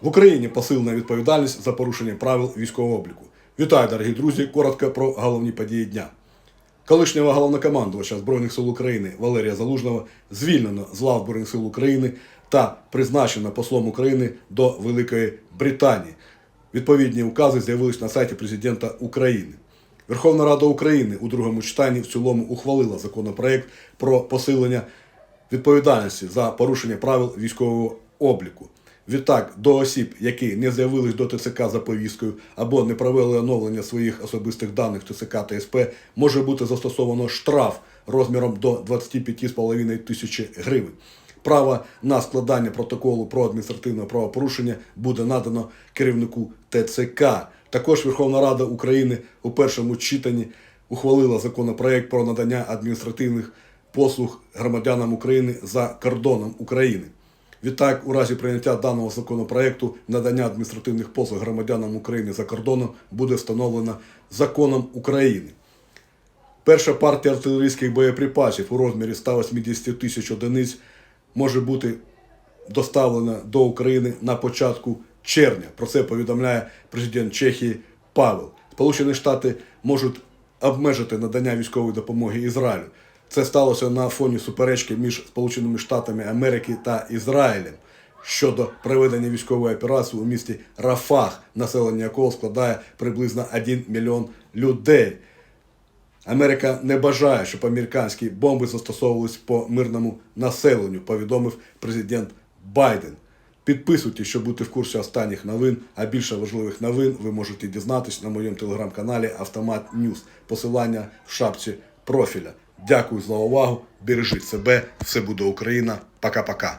В Україні посилена відповідальність за порушення правил військового обліку. Вітаю, дорогі друзі! Коротко про головні події дня. Колишнього головнокомандувача Збройних сил України Валерія Залужного звільнено з лав Збройних сил України та призначено послом України до Великої Британії. Відповідні укази з'явились на сайті президента України. Верховна Рада України у другому читанні в цілому ухвалила законопроект про посилення відповідальності за порушення правил військового обліку. Відтак, до осіб, які не з'явились до ТЦК за повісткою або не провели оновлення своїх особистих даних ТЦК та СП, може бути застосовано штраф розміром до 25,5 тисячі гривень. Право на складання протоколу про адміністративне правопорушення буде надано керівнику ТЦК. Також Верховна Рада України у першому читанні ухвалила законопроект про надання адміністративних послуг громадянам України за кордоном України. Відтак, у разі прийняття даного законопроекту, надання адміністративних послуг громадянам України за кордоном буде встановлено законом України. Перша партія артилерійських боєприпасів у розмірі 180 тисяч одиниць може бути доставлена до України на початку червня. Про це повідомляє президент Чехії Павел. Сполучені Штати можуть обмежити надання військової допомоги Ізраїлю. Це сталося на фоні суперечки між Сполученими Штатами Америки та Ізраїлем щодо проведення військової операції у місті Рафах, населення якого складає приблизно 1 мільйон людей. Америка не бажає, щоб американські бомби застосовувались по мирному населенню, повідомив президент Байден. Підписуйтесь, щоб бути в курсі останніх новин, а більше важливих новин ви можете дізнатись на моєму телеграм-каналі Автомат Ньюс. Посилання в шапці профіля. Дякую за увагу. Бережіть себе. Все буде Україна. Пока-пока.